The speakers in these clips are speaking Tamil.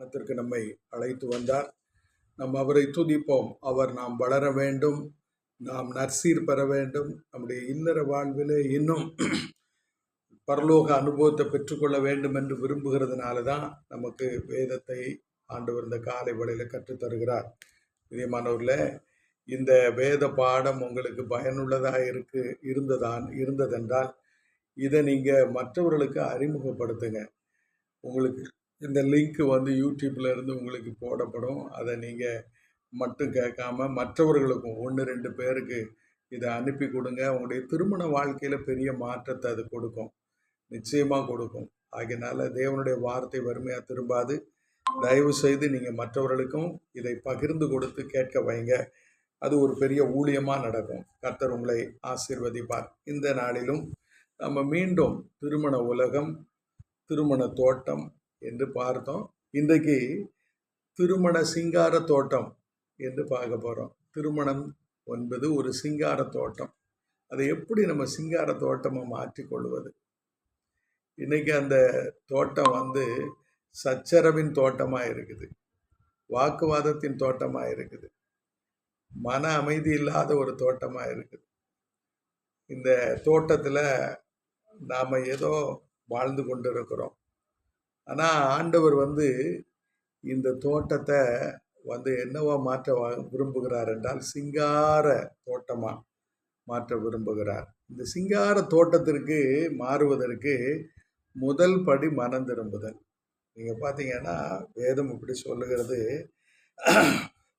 மனத்திற்கு நம்மை அழைத்து வந்தார். நாம் அவரை துதிப்போம். அவர் நாம் வளர வேண்டும். நாம் நற்சீர் பெற வேண்டும். நம்முடைய இல்லற வாழ்விலே இன்னும் பரலோக அனுபவத்தை பெற்றுக்கொள்ள வேண்டும் என்று விரும்புகிறதுனால தான் நமக்கு வேதத்தை ஆண்டவர் இந்த காலை வேளையில் கற்றுத்தருகிறார் பிரியமானவர்களே இந்த வேத பாடம் உங்களுக்கு பயனுள்ளதாக இருக்கு இருந்ததான் இருந்ததென்றால் இதை நீங்கள் மற்றவர்களுக்கு அறிமுகப்படுத்துங்க. உங்களுக்கு இந்த லிங்க் வந்து யூடியூப்ல இருந்து உங்களுக்கு போடப்படும். அதை நீங்கள் மட்டும் கேட்காம மற்றவர்களுக்கும் ஒன்று ரெண்டு பேருக்கு இதை அனுப்பி கொடுங்க. உங்களுடைய திருமண வாழ்க்கையில் பெரிய மாற்றத்தை அது கொடுக்கும். நிச்சயமாக கொடுக்கும். ஆகையினால தேவனுடைய வார்த்தை வறுமையாக திரும்பாது. தயவு செய்து நீங்கள் மற்றவர்களுக்கும் இதை பகிர்ந்து கொடுத்து கேட்க வைங்க. அது ஒரு பெரிய ஊழியமாக நடக்கும். கர்த்தர் உங்களை ஆசீர்வதிப்பார். இந்த நாளிலும் நம்ம மீண்டும் திருமண உலகம் திருமண தோட்டம் என்று பார்த்தோம். இன்றைக்கு திருமண சிங்கார தோட்டம் என்று பார்க்க போகிறோம் திருமணம் என்பது ஒரு சிங்கார தோட்டம். அதை எப்படி நம்ம சிங்கார தோட்டமாக மாற்றிக்கொள்வது இன்றைக்கி அந்த தோட்டம் வந்து சச்சரவின் தோட்டமாக இருக்குது. வாக்குவாதத்தின் தோட்டமாக இருக்குது. மன அமைதி இல்லாத ஒரு தோட்டமாக இருக்குது. இந்த தோட்டத்தில் நாம் ஏதோ வாழ்ந்து கொண்டு இருக்கிறோம் ஆனால் ஆண்டவர் வந்து இந்த தோட்டத்தை வந்து என்னவா மாற்ற விரும்புகிறார் என்றால் சிங்கார தோட்டமாக மாற்ற விரும்புகிறார். இந்த சிங்கார தோட்டத்திற்கு மாறுவதற்கு முதல் படி மனம் திரும்புதல். நீங்கள் பார்த்தீங்கன்னா வேதம் இப்படி சொல்லுகிறது.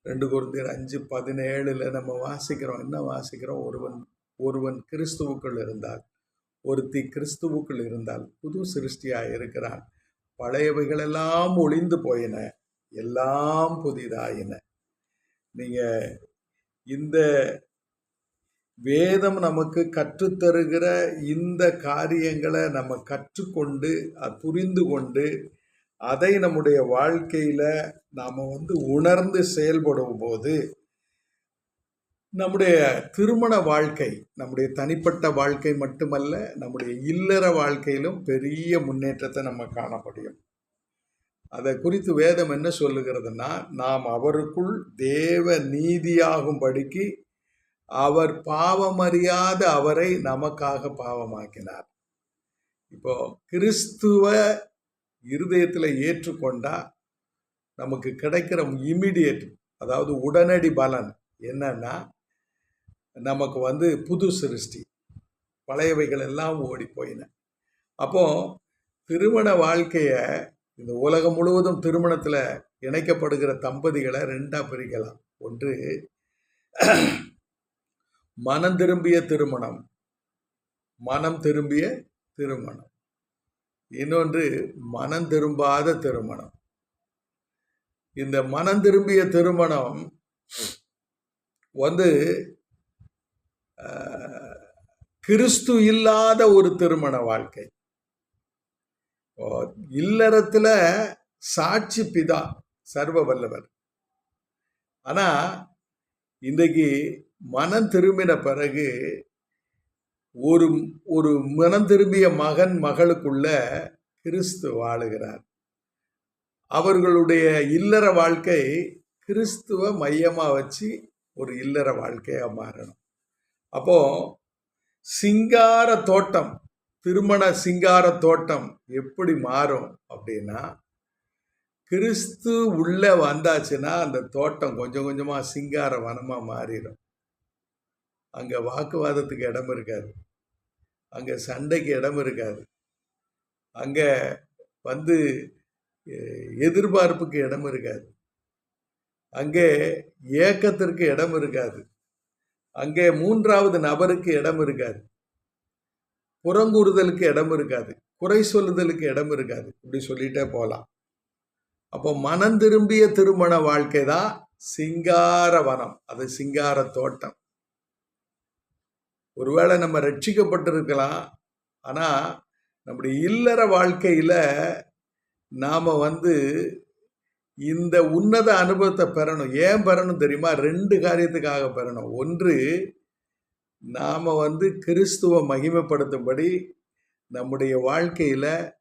ரெண்டு குருந்தியர் அஞ்சு பதினேழில் நம்ம வாசிக்கிறோம். என்ன வாசிக்கிறோம்? ஒருவன் ஒருவன் கிறிஸ்துவுக்குள் இருந்தால் ஒருத்தி கிறிஸ்துவுக்குள் இருந்தால் புது சிருஷ்டியாக இருக்கிறான். பழையவைகளெல்லாம் ஒளிந்து போயின எல்லாம் புதிதாயின. நீங்கள் இந்த வேதம் நமக்கு கற்றுத்தருகிற இந்த காரியங்களை நம்ம கற்றுக்கொண்டு புரிந்து கொண்டு அதை நம்முடைய வாழ்க்கையில் நாம் வந்து உணர்ந்து செயல்படும் போது நம்முடைய திருமண வாழ்க்கை நம்முடைய தனிப்பட்ட வாழ்க்கை மட்டுமல்ல நம்முடைய இல்லற வாழ்க்கையிலும் பெரிய முன்னேற்றத்தை நம்ம காண முடியும். அதை குறித்து வேதம் என்ன சொல்லுகிறதுனா நாம் அவருக்குள் தேவ நீதியாகும்படிக்கு அவர் பாவமறியாத அவரை நமக்காக பாவமாக்கினார். இப்போ கிறிஸ்துவ இருதயத்தில் ஏற்றுக்கொண்டா நமக்கு கிடைக்கிற இமிடியேட் அதாவது உடனடி பலன் என்னன்னா நமக்கு வந்து புது சிருஷ்டி. பழையவைகள் எல்லாம் ஓடி போயின. அப்போ திருமண வாழ்க்கையை இந்த உலகம் முழுவதும் திருமணத்தில் இணைக்கப்படுகிற தம்பதிகளை ரெண்டாக பிரிக்கலாம். ஒன்று மனம் திரும்பிய திருமணம். மனம் திரும்பிய திருமணம். இன்னொன்று மனம் திரும்பாத திருமணம். இந்த மனம் திரும்பிய திருமணம் வந்து கிறிஸ்து இல்லாத ஒரு திருமண வாழ்க்கை. ஓ, இல்லறத்துல சாட்சி பிதா சர்வ வல்லவர். ஆனா இன்றைக்கு மனம் திரும்பின பிறகு ஒரு ஒரு மனம் திரும்பிய மகன் மகளுக்குள்ள கிறிஸ்து வாழுகிறார். அவர்களுடைய இல்லற வாழ்க்கை கிறிஸ்துவ மையமா வச்சு ஒரு இல்லற வாழ்க்கையா மாறணும். அப்போ சிங்கார தோட்டம் திருமண சிங்கார தோட்டம் எப்படி மாறும் அப்படின்னா கிறிஸ்து உள்ளே வந்தாச்சுன்னா அந்த தோட்டம் கொஞ்சம் கொஞ்சமாக சிங்கார வனமாக மாறிடும். அங்கே வாக்குவாதத்துக்கு இடம் இருக்காது. அங்கே சண்டைக்கு இடம் இருக்காது. அங்கே வந்து எதிர்பார்ப்புக்கு இடம் இருக்காது. அங்கே ஏக்கத்திற்கு இடம் இருக்காது. அங்கே மூன்றாவது நபருக்கு இடம் இருக்காது. புறங்கூறுதலுக்கு இடம் இருக்காது. குறை சொல்லுதலுக்கு இடம் இருக்காது. இப்படி சொல்லிட்டே போகலாம் அப்போ மனம் திரும்பிய திருமண வாழ்க்கை தான் சிங்கார வனம். அது சிங்கார தோட்டம். ஒருவேளை நம்ம ரட்சிக்கப்பட்டிருக்கலாம். ஆனால் நம்முடைய இல்லற வாழ்க்கையில் நாம் வந்து இந்த உன்னத அனுபவத்தை பெறணும். ஏன் பெறணும் தெரியுமா? ரெண்டு காரியத்துக்காக பெறணும். ஒன்று நாம் வந்து கிறிஸ்துவ மகிமைப்படுத்தும்படி நம்முடைய வாழ்க்கையில்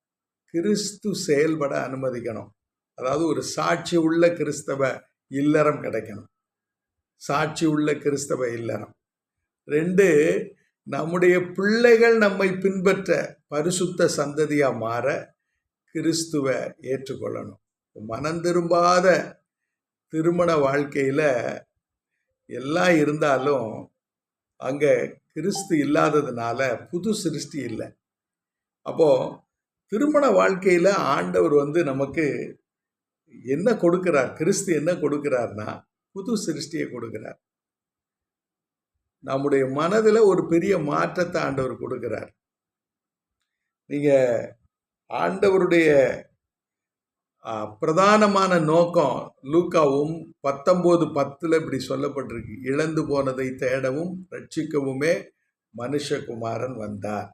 கிறிஸ்து செயல்பட அனுமதிக்கணும். அதாவது ஒரு சாட்சி உள்ள கிறிஸ்தவ இல்லறம் கிடைக்கணும். சாட்சி உள்ள கிறிஸ்தவ இல்லறம். ரெண்டு நம்முடைய பிள்ளைகள் நம்மை பின்பற்ற பரிசுத்த சந்ததியாக மாற கிறிஸ்துவ ஏற்றுக்கொள்ளணும். மனம் திரும்பாத திருமண வாழ்க்கையில் எல்லாம் இருந்தாலும் அங்கே கிறிஸ்து இல்லாததுனால புது சிருஷ்டி இல்லை. அப்போது திருமண வாழ்க்கையில் ஆண்டவர் வந்து நமக்கு என்ன கொடுக்கிறார்? கிறிஸ்து என்ன கொடுக்கிறார்னா புது சிருஷ்டியை கொடுக்கிறார். நம்முடைய மனதில் ஒரு பெரிய மாற்றத்தை ஆண்டவர் கொடுக்கிறார். நீங்கள் ஆண்டவருடைய பிரதானமான நோக்கம் லூக்காவும் பத்தொம்போது பத்தில் இப்படி சொல்லப்பட்டிருக்கு. இழந்து போனதை தேடவும் ரட்சிக்கவுமே மனுஷகுமாரன் வந்தார்.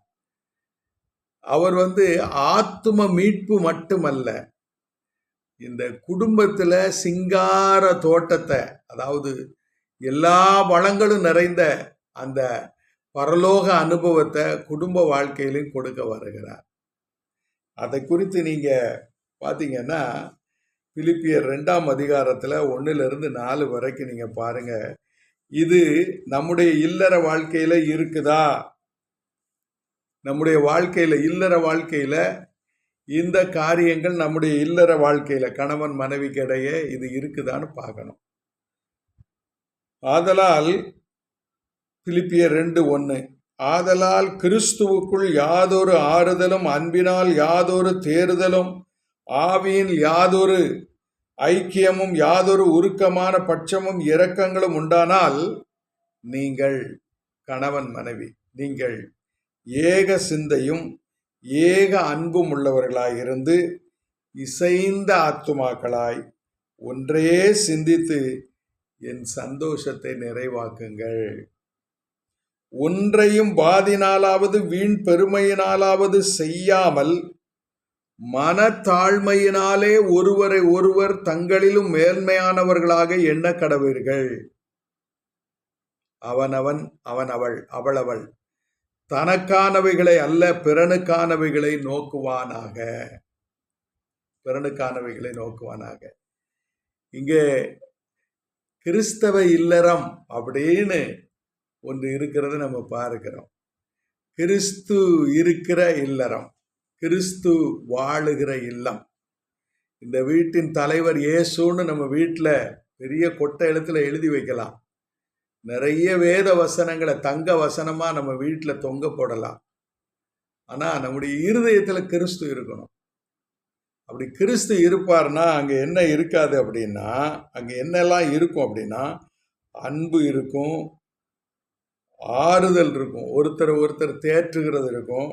அவர் வந்து ஆத்தும மீட்பு மட்டுமல்ல இந்த குடும்பத்தில் சிங்கார தோட்டத்தை அதாவது எல்லா வளங்களும் நிறைந்த அந்த பரலோக அனுபவத்தை குடும்ப வாழ்க்கையிலையும் கொடுக்க வருகிறார். அதை குறித்து நீங்கள் பார்த்தீங்கன்னா பிலிப்பியர் ரெண்டாம் அதிகாரத்தில் ஒன்றிலிருந்து நாலு வரைக்கும் நீங்கள் பாருங்க. இது நம்முடைய இல்லற வாழ்க்கையில் இருக்குதா? நம்முடைய வாழ்க்கையில் இல்லற வாழ்க்கையில் இந்த காரியங்கள் நம்முடைய இல்லற வாழ்க்கையில் கணவன் மனைவிக்கு இடையே இது இருக்குதான்னு பார்க்கணும். ஆதலால் பிலிப்பியர் ரெண்டு ஒன்று ஆதலால் கிறிஸ்துவுக்குள் யாதொரு ஆறுதலும் அன்பினால் யாதொரு தேறுதலும் ஆவியின் யாதொரு ஐக்கியமும் யாதொரு உருக்கமான பட்சமும் இரக்கங்களும் உண்டானால் நீங்கள் கணவன் மனைவி நீங்கள் ஏக சிந்தையும் ஏக அன்பும் உள்ளவர்களாய் இருந்து இசைந்த ஆத்துமாக்களாய் ஒன்றே சிந்தித்து என் சந்தோஷத்தை நிறைவாக்குங்கள். ஒன்றையும் பாதினாலாவது வீண் பெருமையினாலாவது செய்யாமல் மனத்தாழ்மையினாலே ஒருவரை ஒருவர் தங்களிலும் மேன்மையானவர்களாக எண்ண கடவீர்கள். அவனவன் அவன் அவள் அவளவள். தனக்கானவைகளை அல்ல பிறனுக்கானவைகளை நோக்குவானாக. பிறனுக்கானவைகளை நோக்குவானாக. இங்கே கிறிஸ்தவ இல்லறம் அப்படின்னு ஒன்று இருக்கிறது நம்ம பார்க்கிறோம். கிறிஸ்து இருக்கிற இல்லறம். கிறிஸ்து வாழுகிற இல்லம். இந்த வீட்டின் தலைவர் இயேசுன்னு நம்ம வீட்டில் பெரிய கொட்டை எழுத்துல எழுதி வைக்கலாம். நிறைய வேத வசனங்களை தங்க வசனமாக நம்ம வீட்டில் தொங்க போடலாம். ஆனால் நம்முடைய இருதயத்தில் கிறிஸ்து இருக்கணும். அப்படி கிறிஸ்து இருப்பார்னா அங்கே என்ன இருக்காது அப்படின்னா அங்கே என்னெல்லாம் இருக்கும் அப்படின்னா அன்பு இருக்கும் ஆறுதல் இருக்கும். ஒருத்தர் ஒருத்தர் தேற்றுகிறது இருக்கும்.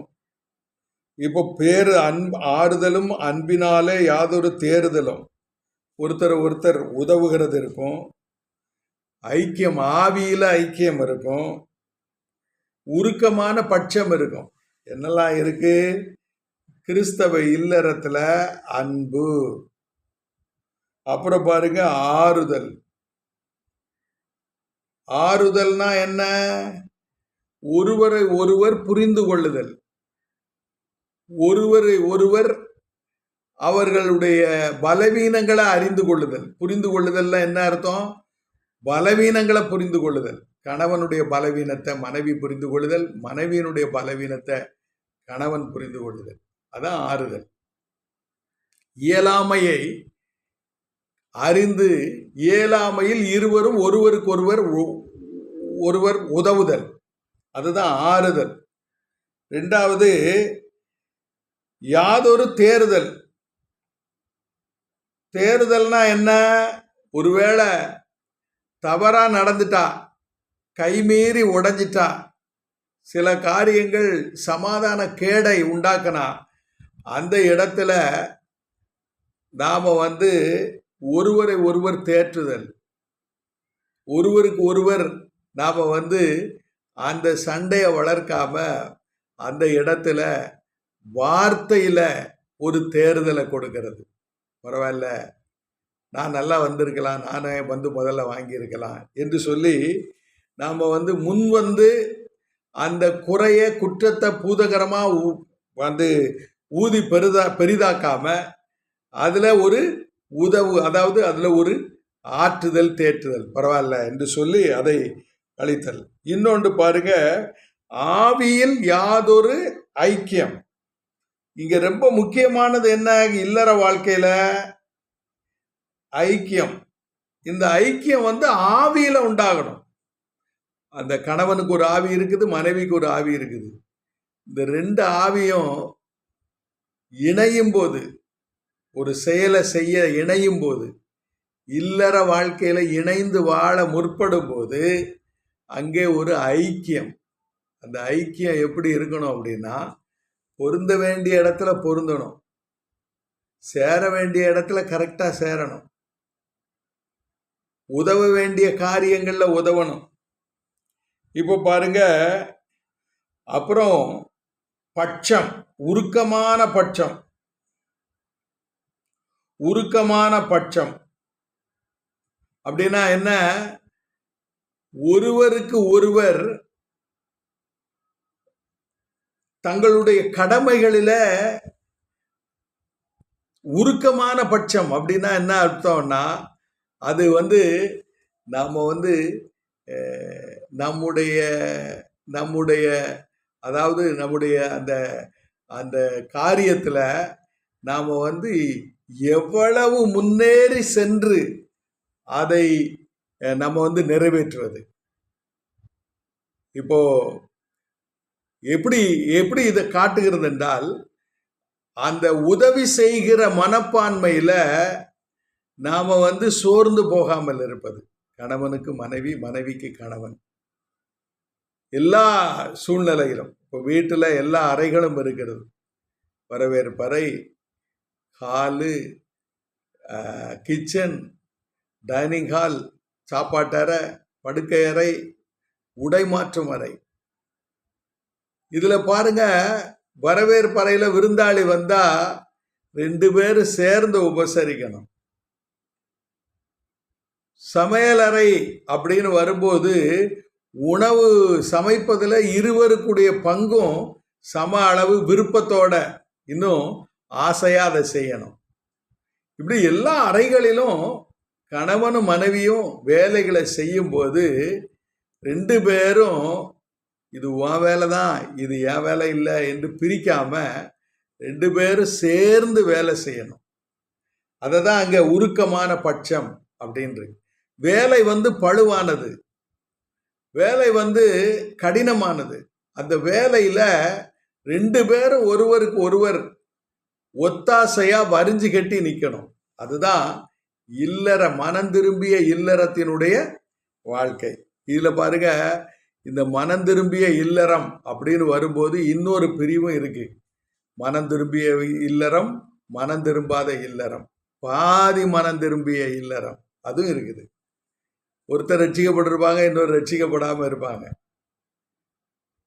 இப்போ பேரு அன்பு ஆறுதலும் அன்பினாலே யாதொரு தேறுதலும். ஒருத்தர் ஒருத்தர் உதவுகிறது இருக்கும். ஐக்கியம் ஆவியில் ஐக்கியம் இருக்கும். உருக்கமான பட்சம் இருக்கும். என்னெல்லாம் இருக்கு? கிறிஸ்தவ இல்லறத்தில் அன்பு. அப்புறம் பாருங்க ஆறுதல். ஆறுதல்னா என்ன? ஒருவரை ஒருவர் புரிந்து கொள்ளுதல். ஒருவரை ஒருவர் அவர்களுடைய பலவீனங்களை அறிந்து கொள்ளுதல். புரிந்து கொள்ளுதல்ல என்ன அர்த்தம்? பலவீனங்களை புரிந்து கொள்ளுதல். கணவனுடைய பலவீனத்தை மனைவி புரிந்து கொள்ளுதல். மனைவியினுடைய பலவீனத்தை கணவன் புரிந்து கொள்ளுதல். அதான் ஆறுதல். இயலாமையை அறிந்து இயலாமையில் இருவரும் ஒருவருக்கொருவர் ஒருவர் உதவுதல். அதுதான் ஆறுதல். ரெண்டாவது யாதொரு தேறுதல். தேர்தல்னா என்ன? ஒருவேளை தவறா நடந்துட்டா கைமீறி உடைஞ்சிட்டா சில காரியங்கள் சமாதான கேடை உண்டாக்கினா அந்த இடத்துல நாம் வந்து ஒருவரை ஒருவர் தேற்றுதல். ஒருவருக்கு ஒருவர் நாம் வந்து அந்த சண்டையை வளர்க்காம அந்த இடத்துல வார்த்தையில ஒரு தேர்தலை கொடுக்கிறது. பரவாயில்ல. நான் நல்லா வந்திருக்கலாம். நானே வந்து முதல்ல வாங்கியிருக்கலாம் என்று சொல்லி நாம் வந்து முன் வந்து அந்த குறைய குற்றத்தை பூதகரமாக வந்து ஊதி பெரிதா பெரிதாக்காம அதில் ஒரு உதவு அதாவது அதில் ஒரு ஆற்றுதல் தேற்றுதல். பரவாயில்ல என்று சொல்லி அதை அளித்தல். இன்னொன்று பாருங்க. ஆவியில் யாதொரு ஐக்கியம். இங்க ரொம்ப முக்கியமானது என்ன? இல்லற வாழ்க்கையில ஐக்கியம். இந்த ஐக்கியம் வந்து ஆவியில உண்டாகணும். அந்த கணவனுக்கு ஒரு ஆவி இருக்குது மனைவிக்கு ஒரு ஆவி இருக்குது. இந்த ரெண்டு ஆவியும் இணையும் போது ஒரு செயலை செய்ய இணையும் போது இல்லற வாழ்க்கையில இணைந்து வாழ முற்படும் போது அங்கே ஒரு ஐக்கியம். அந்த ஐக்கியம் எப்படி இருக்கணும் அப்படின்னா பொருந்த வேண்டிய இடத்துல பொருந்தணும். சேர வேண்டிய இடத்துல கரெக்டா சேரணும். உதவ வேண்டிய காரியங்கள்ல உதவணும். இப்போ பாருங்க அப்புறம் பட்சம் உருக்கமான பட்சம். உருக்கமான பட்சம். அப்படின்னா என்ன? ஒருவருக்கு ஒருவர் தங்களுடைய கடமைகளில உருக்கமான பட்சம் அப்படின்னா என்ன அர்த்தம்னா அது வந்து நாம் வந்து நம்முடைய நம்முடைய அதாவது நம்முடைய அந்த அந்த காரியத்தில் நாம் வந்து எவ்வளவு முன்னேறி சென்று அதை நம்ம வந்து நிறைவேற்றுவது. இப்போ எப்படி எப்படி இதை காட்டுகிறது என்றால் அந்த உதவி செய்கிற மனப்பான்மையில நாம வந்து சோர்ந்து போகாமல் இருப்பது. கணவனுக்கு மனைவி மனைவிக்கு கணவன். எல்லா சூழ்நிலையிலும் இப்போ வீட்டில் எல்லா அறைகளும் இருக்கிறது. வரவேற்பறை ஹாலு கிச்சன் டைனிங் ஹால் சாப்பாட்டறை படுக்கை அறை உடை மாற்றும் அறை. இதுல பாருங்க வரவேற்பறையில விருந்தாளி வந்தா ரெண்டு பேரும் சேர்ந்து உபசரிக்கணும். சமையலறை அப்படின்னு வரும்போது உணவு சமைப்பதில் இருவருக்குடைய பங்கும் சம அளவு விருப்பத்தோட இன்னும் ஆசையாக அதை செய்யணும். இப்படி எல்லா அறைகளிலும் கணவனும் மனைவியும் வேலைகளை செய்யும்போது ரெண்டு பேரும் இது உன் வேலை தான் இது என் வேலை இல்லை என்று பிரிக்காம ரெண்டு பேரும் சேர்ந்து வேலை செய்யணும். அதை தான் அங்கே உருக்கமான பட்சம் அப்படின்றது. வேலை வந்து பழுவானது வேலை வந்து கடினமானது. அந்த வேலையில் ரெண்டு பேரும் ஒருவருக்கு ஒருவர் ஒத்தாசையா வரிஞ்சு கட்டி நிற்கணும் அதுதான் இல்லற மனம் திரும்பிய இல்லறத்தினுடைய வாழ்க்கை. இதில் பாருங்க இந்த மனம் திரும்பிய இல்லறம் அப்படின்னு வரும்போது இன்னொரு பிரிவும் இருக்கு. மனம் திரும்பிய இல்லறம் மனம் திரும்பாத இல்லறம். பாதி மனம் திரும்பிய இல்லறம். அதுவும் இருக்குது. ஒருத்தர் ரட்சிக்கப்பட்டிருப்பாங்க இன்னொரு ரட்சிக்கப்படாம இருப்பாங்க.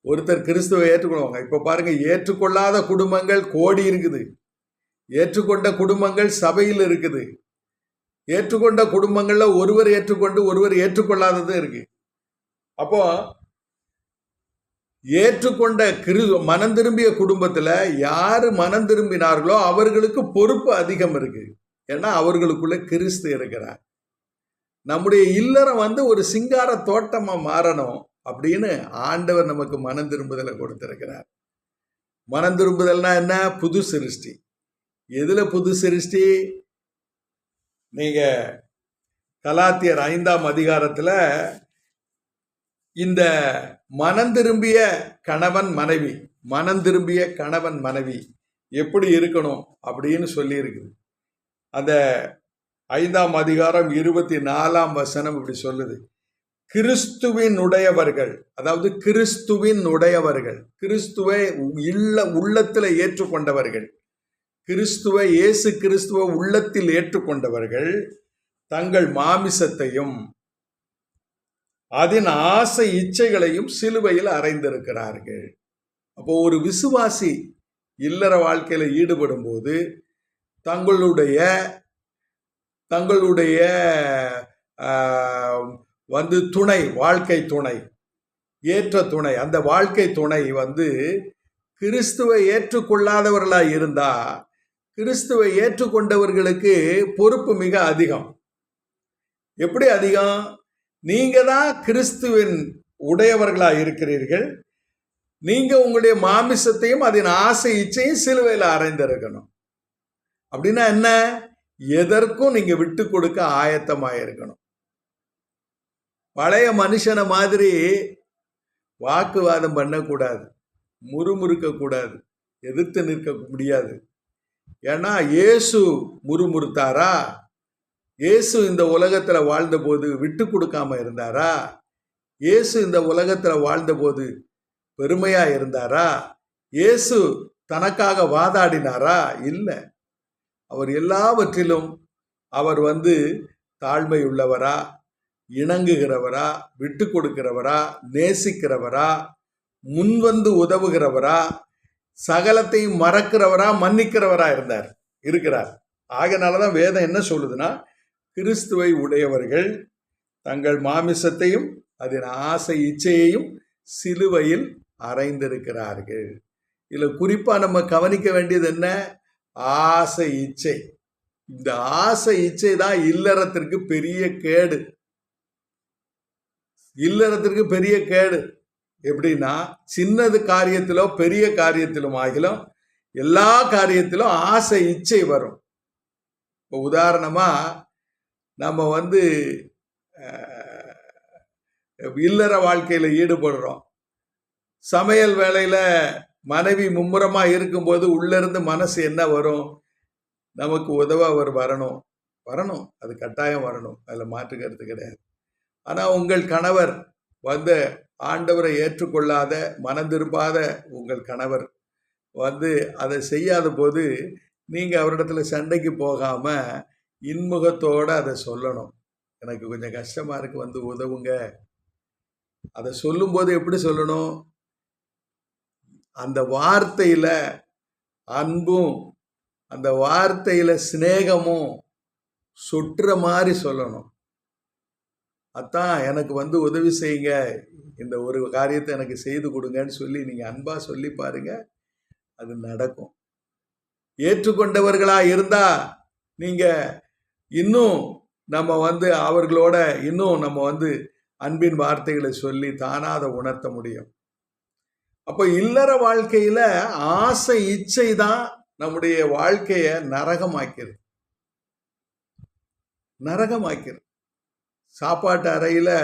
ஒருத்தர் கிறிஸ்துவை ஏற்றுக்கொள்வாங்க. இப்ப பாருங்க ஏற்றுக்கொள்ளாத குடும்பங்கள் கோடி இருக்குது. ஏற்றுக்கொண்ட குடும்பங்கள் சபையில் இருக்குது. ஏற்றுக்கொண்ட குடும்பங்கள்ல ஒருவர் ஏற்றுக்கொண்டு ஒருவர் ஏற்றுக்கொள்ளாததும் இருக்கு. அப்போ ஏற்றுக்கொண்ட கிரு மனம் திரும்பிய குடும்பத்தில் யார் மனம் திரும்பினார்களோ அவர்களுக்கு பொறுப்பு அதிகம் இருக்கு. ஏன்னா அவர்களுக்குள்ள கிறிஸ்து இருக்கிறார். நம்முடைய இல்லறம் வந்து ஒரு சிங்கார தோட்டமாக மாறணும் அப்படின்னு ஆண்டவர் நமக்கு மனம் திரும்புதலை கொடுத்திருக்கிறார். மனம் திரும்புதல்னா என்ன? புது சிருஷ்டி. எதில் புது சிருஷ்டி? நீங்கள் கலாத்தியர் ஐந்தாம் அதிகாரத்தில் இந்த மனம் திரும்பிய கணவன் மனைவி மனம் திரும்பிய கணவன் மனைவி எப்படி இருக்கணும் அப்படின்னு சொல்லியிருக்குது. அந்த ஐந்தாம் அதிகாரம் இருபத்தி நாலாம் வசனம் இப்படி சொல்லுது. கிறிஸ்துவின் உடையவர்கள் அதாவது கிறிஸ்துவின் உடையவர்கள் கிறிஸ்துவை இல்ல உள்ளத்தில் ஏற்றுக்கொண்டவர்கள் கிறிஸ்துவை இயேசு கிறிஸ்துவ உள்ளத்தில் ஏற்றுக்கொண்டவர்கள் தங்கள் மாமிசத்தையும் அதன் ஆசை இச்சைகளையும் சிலுவையில் அறைந்திருக்கிறார்கள். அப்போ ஒரு விசுவாசி இல்லற வாழ்க்கையில் ஈடுபடும் போது தங்களுடைய தங்களுடைய வந்து துணை வாழ்க்கை துணை ஏற்ற துணை அந்த வாழ்க்கை துணை வந்து கிறிஸ்துவை ஏற்றுக்கொள்ளாதவர்களா இருந்தா கிறிஸ்துவை ஏற்றுக்கொண்டவர்களுக்கு பொறுப்பு மிக அதிகம். எப்படி அதிகம்? நீங்க தான் கிறிஸ்துவின் உடையவர்களாக இருக்கிறீர்கள். நீங்க உங்களுடைய மாமிசத்தையும் அதன் ஆசை இச்சையும் சிலுவையில் அறைந்திருக்கணும் அப்படின்னா என்ன? எதற்கும் நீங்க விட்டு கொடுக்க ஆயத்தமாக இருக்கணும் பழைய மனுஷனை மாதிரி வாக்குவாதம் பண்ணக்கூடாது. முறுமுறுக்க கூடாது எதிர்த்து நிற்க முடியாது. ஏன்னா இயேசு முறுமுறுத்தாரா? இயேசு இந்த உலகத்தில் வாழ்ந்தபோது விட்டு கொடுக்காம இருந்தாரா? இயேசு இந்த உலகத்தில் வாழ்ந்தபோது பெருமையா இருந்தாரா? இயேசு தனக்காக வாதாடினாரா? இல்லை. அவர் எல்லாவற்றிலும் அவர் வந்து தாழ்மை உள்ளவரா இணங்குகிறவரா விட்டு கொடுக்கிறவரா நேசிக்கிறவரா முன்வந்து உதவுகிறவரா சகலத்தையும் மறக்கிறவரா மன்னிக்கிறவரா இருந்தார் இருக்கிறார். ஆகையினாலதான் வேதம் என்ன சொல்லுதுன்னா கிறிஸ்துவை உடையவர்கள் தங்கள் மாமிசத்தையும் அதன் ஆசை இச்சையையும் சிலுவையில் அறைந்திருக்கிறார்கள். இதில் குறிப்பாக நம்ம கவனிக்க வேண்டியது என்ன? ஆசை இச்சை. இந்த ஆசை இச்சை தான் இல்லறத்திற்கு பெரிய கேடு. இல்லறத்திற்கு பெரிய கேடு. எப்படின்னா சின்னது காரியத்திலோ பெரிய காரியத்திலும் ஆகிலும் எல்லா காரியத்திலும் ஆசை இச்சை வரும். இப்போ உதாரணமாக நம்ம வந்து இல்லற வாழ்க்கையில் ஈடுபடுறோம். சமையல் வேலையில் மனைவி மும்முரமாக இருக்கும்போது உள்ளேருந்து மனசு என்ன வரும்? நமக்கு உதவ அவர் வரணும். வரணும். அது கட்டாயம் வரணும். அதில் மாற்றுக்கிறது கிடையாது. ஆனால் உங்கள் கணவர் வந்து ஆண்டவரை ஏற்றுக்கொள்ளாத மனம் திரும்பாத உங்கள் கணவர் வந்து அதை செய்யாத போது நீங்கள் அவரிடத்துல சண்டைக்கு போகாமல் இன்முகத்தோடு அதை சொல்லணும். எனக்கு கொஞ்சம் கஷ்டமாக இருக்குது வந்து உதவுங்க. அதை சொல்லும்போது எப்படி சொல்லணும்? அந்த வார்த்தையில் அன்பும் அந்த வார்த்தையில் சிநேகமும் சொட்டுற மாதிரி சொல்லணும். அத்தான் எனக்கு வந்து உதவி செய்யுங்க. இந்த ஒரு காரியத்தை எனக்கு செய்து கொடுங்கன்னு சொல்லி நீங்கள் அன்பாக சொல்லி பாருங்க. அது நடக்கும். ஏற்றுக்கொண்டவர்களாக இருந்தால் நீங்கள் இன்னும் நம்ம வந்து அவர்களோட இன்னும் நம்ம வந்து அன்பின் வார்த்தைகளை சொல்லி தானாக அதை உணர்த்த முடியும். அப்போ இல்லற வாழ்க்கையில் ஆசை இச்சை தான் நம்முடைய வாழ்க்கையை நரகமாக்கிறது. நரகமாக்கிறது. சாப்பாட்டு அறையில்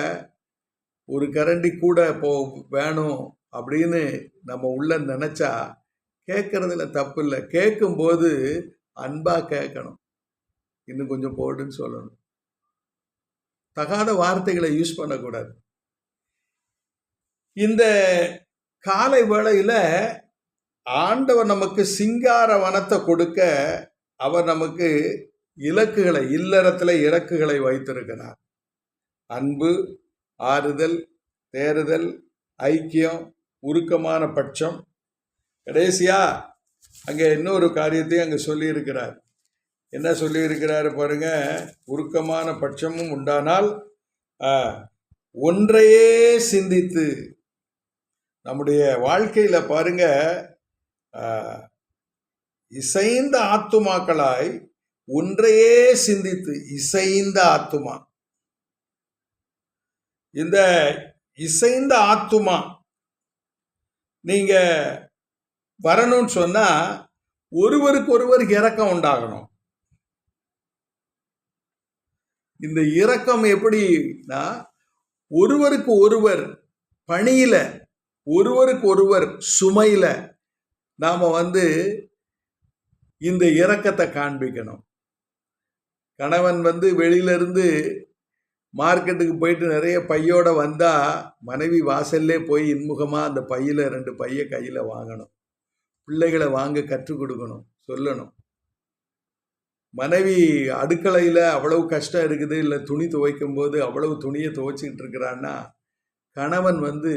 ஒரு கரண்டி கூட போ வேணும் அப்படின்னு நம்ம உள்ள நினச்சா கேட்குறதுல தப்பு இல்லை கேட்கும்போது அன்பாக கேட்கணும். இன்னும் கொஞ்சம் போடுன்னு சொல்லணும். தகாத வார்த்தைகளை யூஸ் பண்ணக்கூடாது. இந்த காலை வேளையில் ஆண்டவர் நமக்கு சிங்கார வனத்தை கொடுக்க அவர் நமக்கு இலக்குகளை இல்லறத்தில் இலக்குகளை வைத்திருக்கிறார். அன்பு ஆறுதல் தேறுதல் ஐக்கியம் உருக்கமான பட்சம். கடைசியா அங்கே இன்னொரு காரியத்தையும் அங்கே சொல்லியிருக்கிறார். என்ன சொல்லியிருக்கிறாரு பாருங்க உருக்கமான பட்சமும் உண்டானால் ஒன்றையே சிந்தித்து நம்முடைய வாழ்க்கையில் பாருங்க இசைந்த ஆத்துமாக்களாய் ஒன்றையே சிந்தித்து இசைந்த ஆத்துமா. இந்த இசைந்த ஆத்துமா நீங்க வரணும்னு சொன்னா ஒருவருக்கு ஒருவர் இறக்கம் உண்டாகணும். இந்த இரக்கம் எப்படின்னா ஒருவருக்கு ஒருவர் பணியில ஒருவருக்கு ஒருவர் சுமையில நாம வந்து இந்த இரக்கத்தை காண்பிக்கணும். கணவன் வந்து வெளியிலிருந்து மார்க்கெட்டுக்கு போயிட்டு நிறைய பையோட வந்தால் மனைவி வாசல்லே போய் இன்முகமாக அந்த பையில் ரெண்டு பைய கையில் வாங்கணும். பிள்ளைகளை வாங்க கற்றுக் கொடுக்கணும் சொல்லணும். மனைவி அடுக்கலையில் அவ்வளவு கஷ்டம் இருக்குது இல்லை துணி துவைக்கும் போது அவ்வளவு துணியை துவைச்சிக்கிட்டு இருக்கிறான்னா கணவன் வந்து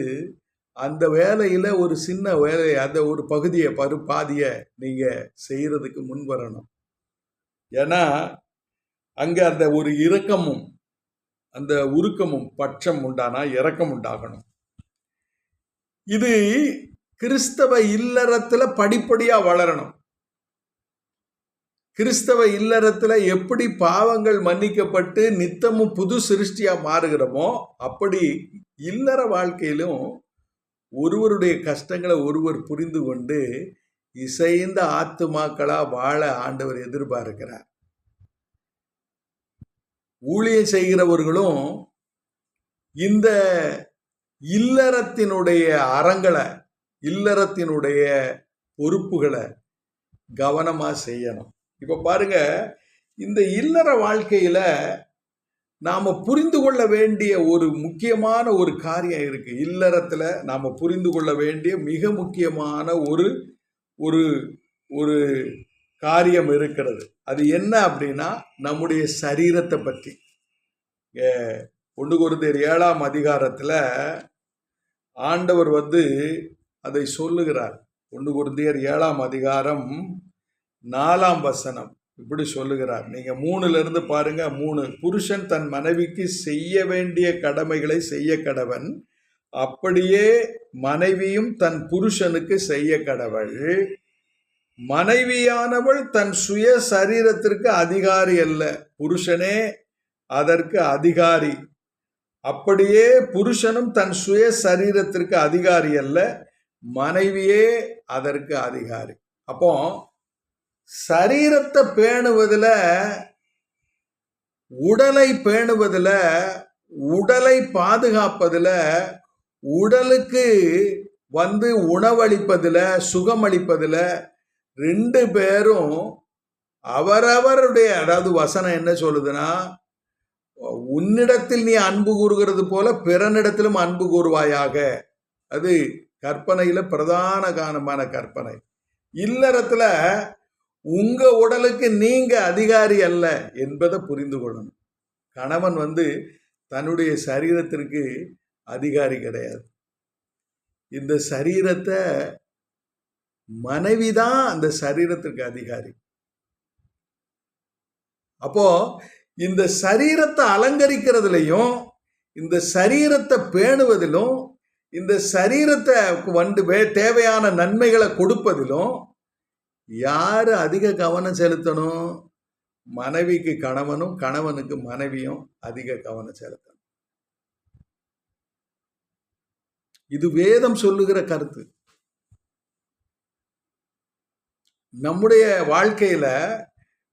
அந்த வேலையில் ஒரு சின்ன வேலையை அந்த ஒரு பகுதியை பரு பாதியை நீங்கள் செய்கிறதுக்கு முன் வரணும். ஏன்னா அங்கே அந்த ஒரு இரக்கமும் அந்த உருக்கமும் பட்சம் உண்டானா இறக்கம் உண்டாகணும். இது கிறிஸ்தவ இல்லறத்தில் படிப்படியாக வளரணும். கிறிஸ்தவ இல்லறத்தில் எப்படி பாவங்கள் மன்னிக்கப்பட்டு நித்தமும் புது சிருஷ்டியாக மாறுகிறோமோ அப்படி இல்லற வாழ்க்கையிலும் ஒருவருடைய கஷ்டங்களை ஒருவர் புரிந்து கொண்டு இசைந்த ஆத்துமாக்களாக வாழ ஆண்டவர் எதிர்பார்க்கிறார். ஊழியம் செய்கிறவர்களும் இந்த இல்லறத்தினுடைய அறங்களை இல்லறத்தினுடைய பொறுப்புகளை கவனமாக செய்யணும். இப்போ பாருங்க இந்த இல்லற வாழ்க்கையில் நாம் புரிந்து கொள்ள வேண்டிய ஒரு முக்கியமான ஒரு காரியம் இருக்கு. இல்லறத்தில் நாம் புரிந்து கொள்ள வேண்டிய மிக முக்கியமான ஒரு ஒரு ஒரு காரியம் இருக்கிறது. அது என்ன அப்படின்னா நம்முடைய சரீரத்தை பற்றி. ஒன்று குருந்தேர் ஏழாம் அதிகாரத்தில் ஆண்டவர் வந்து அதை சொல்லுகிறார். ஒன்று குருந்தியர் ஏழாம் அதிகாரம் நாலாம் வசனம் இப்படி சொல்லுகிறார். நீங்க மூணுல இருந்து பாருங்க மூணு. புருஷன் தன் மனைவிக்கு செய்ய வேண்டிய கடமைகளை செய்ய கடவன் அப்படியே மனைவியும் தன் புருஷனுக்கு செய்ய கடவள். மனைவியானவள் தன் சுய சரீரத்திற்கு அதிகாரி அல்ல. புருஷனே அதற்கு அதிகாரி. அப்படியே புருஷனும் தன் சுய சரீரத்திற்கு அதிகாரி அல்ல. மனைவியே அதற்கு அதிகாரி. அப்போ சரீரத்தை பேணுவதில் உடலை பேணுவதில் உடலை பாதுகாப்பதில் உடலுக்கு வந்து உணவளிப்பதில் சுகமளிப்பதில் ரெண்டு பேரும் அவரவருடைய அதாவது வசனம் என்ன சொல்லுதுன்னா உன்னிடத்தில் நீ அன்பு கூறுகிறது போல பிறனிடத்திலும் அன்பு கூறுவாயாக. அது கற்பனையில் பிரதான காரணமான கற்பனை. இல்லறத்தில் உங்க உடலுக்கு நீங்க அதிகாரி அல்ல என்பதை புரிந்து கொள்ளணும். கணவன் வந்து தன்னுடைய சரீரத்திற்கு அதிகாரி கிடையாது. இந்த சரீரத்தை மனைவி தான் அந்த சரீரத்திற்கு அதிகாரி. அப்போ இந்த சரீரத்தை அலங்கரிக்கிறதுலையும் இந்த சரீரத்தை பேணுவதிலும் இந்த சரீரத்தை வந்து தேவையான நன்மைகளை கொடுப்பதிலும் யார் அதிக கவனம் செலுத்தணும்? மனைவிக்கு கணவனும் கணவனுக்கு மனைவியும் அதிக கவனம் செலுத்தணும். இது வேதம் சொல்லுகிற கருத்து. நம்முடைய வாழ்க்கையில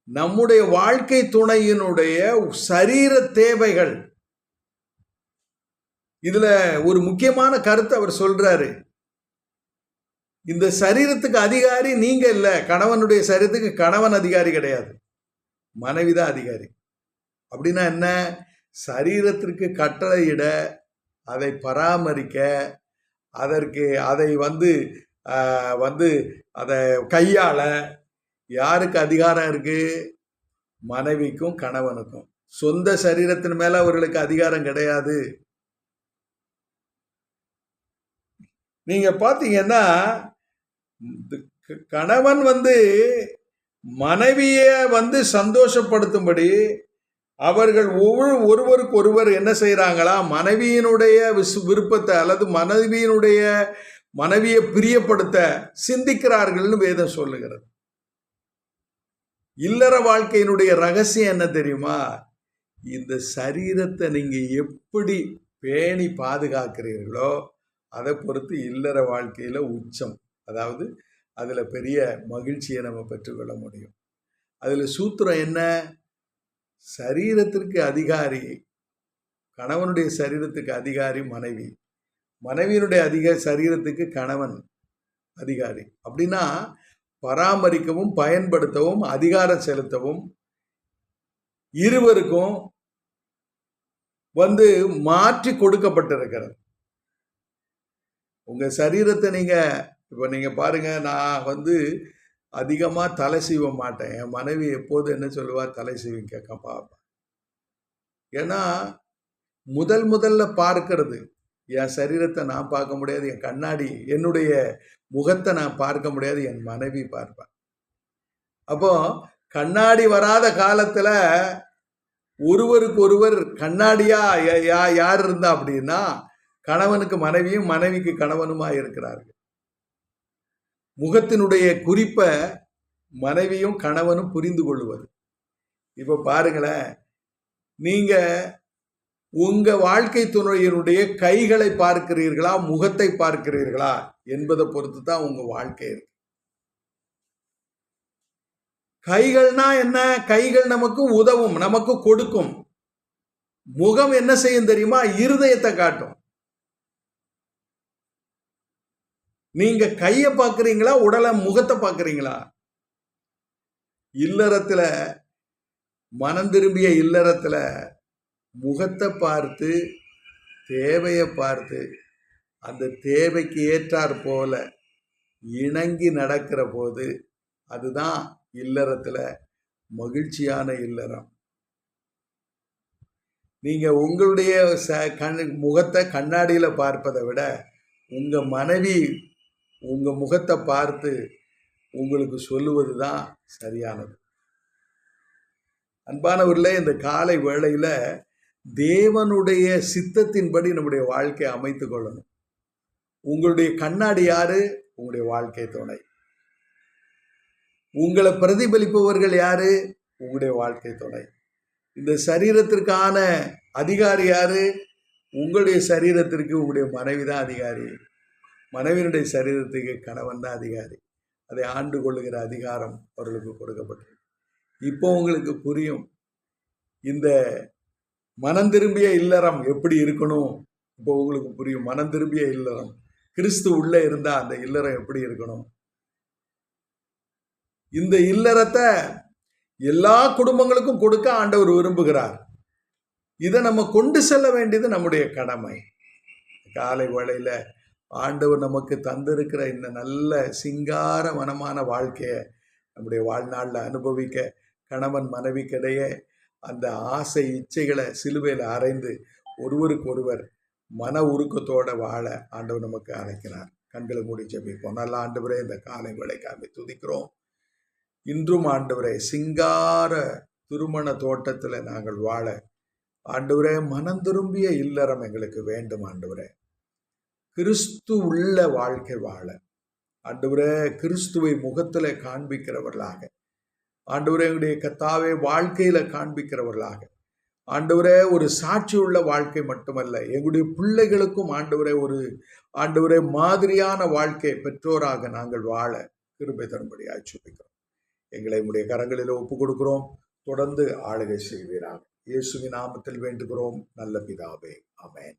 நம்முடைய வாழ்க்கை துணையினுடைய சரீர தேவைகள். இதுல ஒரு முக்கியமான கருத்தை அவர் சொல்றாரு. இந்த சரீரத்துக்கு அதிகாரி நீங்க இல்லை. கணவனுடைய சரீரத்துக்கு கணவன் அதிகாரி கிடையாது. மனைவி தான் அதிகாரி. அப்படின்னா என்ன? சரீரத்திற்கு கட்டளையிட அதை பராமரிக்க அதற்கு அதை வந்து வந்து அதை கையாள யாருக்கு அதிகாரம் இருக்கு? மனைவிக்கும் கணவனுக்கும். சொந்த சரீரத்தின் மேல அவர்களுக்கு அதிகாரம் கிடையாது. நீங்க பாத்தீங்கன்னா கணவன் வந்து மனைவியை வந்து சந்தோஷப்படுத்தும்படி அவர்கள் ஒவ்வொரு ஒருவருக்கு ஒருவர் என்ன செய்கிறாங்களா மனைவியினுடைய விஸ் விருப்பத்தை அல்லது மனைவியினுடைய மனைவியை பிரியப்படுத்த சிந்திக்கிறார்கள்னு வேதம் சொல்லுகிறது. இல்லற வாழ்க்கையினுடைய ரகசியம் என்ன தெரியுமா? இந்த சரீரத்தை நீங்கள் எப்படி பேணி பாதுகாக்கிறீர்களோ அதை பொறுத்து இல்லற வாழ்க்கையில் உச்சம். அதாவது அதில் பெரிய மகிழ்ச்சியை நம்ம பெற்றுக்கொள்ள முடியும். அதில் சூத்திரம் என்ன? சரீரத்திற்கு அதிகாரி கணவனுடைய சரீரத்துக்கு அதிகாரி மனைவி. மனைவியினுடைய அதிக சரீரத்துக்கு கணவன் அதிகாரி. அப்படின்னா பராமரிக்கவும் பயன்படுத்தவும் அதிகாரம் செலுத்தவும் இருவருக்கும் வந்து மாற்றி கொடுக்கப்பட்டிருக்கிறது. உங்கள் சரீரத்தை நீங்கள் இப்போ நீங்கள் பாருங்க நான் வந்து அதிகமாக தலை சீவ மாட்டேன். என் மனைவி எப்போது என்ன சொல்லுவா? தலை சீவி கேட்க பார்ப்பேன் ஏன்னா முதல் முதல்ல பார்க்கறது. என் சரீரத்தை நான் பார்க்க முடியாது என் கண்ணாடி என்னுடைய முகத்தை நான் பார்க்க முடியாது என் மனைவி பார்ப்பேன் அப்போ கண்ணாடி வராத காலத்தில் ஒருவருக்கு ஒருவர் கண்ணாடியா யா யார் இருந்தா அப்படின்னா கணவனுக்கு மனைவியும் மனைவிக்கு கணவனுமா இருக்கிறார்கள். முகத்தினுடைய குறிப்பை மனைவியும் கணவனும் புரிந்து கொள்வது இப்போ பாருங்களேன் நீங்கள் உங்கள் வாழ்க்கை துணையினுடைய கைகளை பார்க்கிறீர்களா முகத்தை பார்க்கிறீர்களா என்பதை பொறுத்து தான் உங்கள் வாழ்க்கை இருக்கு. கைகள்னா என்ன? கைகள் நமக்கு உதவும் நமக்கு கொடுக்கும். முகம் என்ன செய்யும் தெரியுமா? இருதயத்தை காட்டும். நீங்க கையை பார்க்குறீங்களா உடலை முகத்தை பார்க்குறீங்களா இல்லறத்துல மனம் திரும்பிய இல்லறத்துல முகத்தை பார்த்து தேவையை பார்த்து அந்த தேவைக்கு ஏற்றாற் போல இணங்கி நடக்கிற போது அதுதான் இல்லறத்துல மகிழ்ச்சியான இல்லறம். நீங்க உங்களுடைய ச கண் முகத்தை கண்ணாடியில பார்ப்பதை விட உங்க மனைவி உங்கள் முகத்தை பார்த்து உங்களுக்கு சொல்லுவது தான் சரியானது. அன்பானவர்களே இந்த காலை வேளையில் தேவனுடைய சித்தத்தின்படி நம்முடைய வாழ்க்கையை அமைத்து கொள்ளணும். உங்களுடைய கண்ணாடி யாரு? உங்களுடைய வாழ்க்கை துணை. உங்களை பிரதிபலிப்பவர்கள் யாரு? உங்களுடைய வாழ்க்கை துணை. இந்த சரீரத்திற்கான அதிகாரி யாரு? உங்களுடைய சரீரத்திற்கு உங்களுடைய மனைவி தான் அதிகாரி. மனைவியினுடைய சரீரத்துக்கு கணவன் தான் அதிகாரி. அதை ஆண்டு கொள்ளுகிற அதிகாரம் அவர்களுக்கு கொடுக்கப்பட்டது இப்போ உங்களுக்கு புரியும். இந்த மனம் திரும்பிய இல்லறம் எப்படி இருக்கணும்? இப்போ உங்களுக்கு புரியும். மனம் திரும்பிய இல்லறம். கிறிஸ்து உள்ளே இருந்தால் அந்த இல்லறம் எப்படி இருக்கணும்? இந்த இல்லறத்தை எல்லா குடும்பங்களுக்கும் கொடுக்க ஆண்டவர் விரும்புகிறார். இதை நம்ம கொண்டு செல்ல வேண்டியது நம்முடைய கடமை. காலை வேளையில் ஆண்டவர் நமக்கு தந்திருக்கிற இந்த நல்ல சிங்கார மனமான வாழ்க்கையை நம்முடைய வாழ்நாளில் அனுபவிக்க கணவன் மனைவிக்கிடையே அந்த ஆசை இச்சைகளை சிலுவையில் அரைந்து ஒருவருக்கு ஒருவர் மன உருக்கத்தோட வாழ ஆண்டவர் நமக்கு அழைக்கிறார். கண்களை மூடி ஜபிப்போம். நல்ல ஆண்டவரே இந்த காலை வேலைக்காக துதிக்கிறோம். இன்றும் ஆண்டவரே சிங்கார திருமண தோட்டத்தில் நாங்கள் வாழ ஆண்டவரே மனம் திரும்பிய இல்லறம் எங்களுக்கு வேண்டும் ஆண்டவரே. கிறிஸ்து உள்ள வாழ்க்கை வாழ. ஆண்டவரே கிறிஸ்துவை முகத்தில் காண்பிக்கிறவர்களாக. ஆண்டவரே எங்களுடைய கத்தாவை வாழ்க்கையில் காண்பிக்கிறவர்களாக. ஆண்டவரே ஒரு சாட்சி உள்ள வாழ்க்கை மட்டுமல்ல எங்களுடைய பிள்ளைகளுக்கும் ஆண்டவரே ஒரு ஆண்டவரே மாதிரியான வாழ்க்கை பெற்றோராக நாங்கள் வாழ கிருபை தரும்படியாக சுபிக்கிறோம் எங்களை உடைய கரங்களில் ஒப்பு கொடுக்கிறோம். தொடர்ந்து ஆளுகை செய்வீராக. இயேசுவின் நாமத்தில் வேண்டுகிறோம். நல்ல பிதாவே அமேன்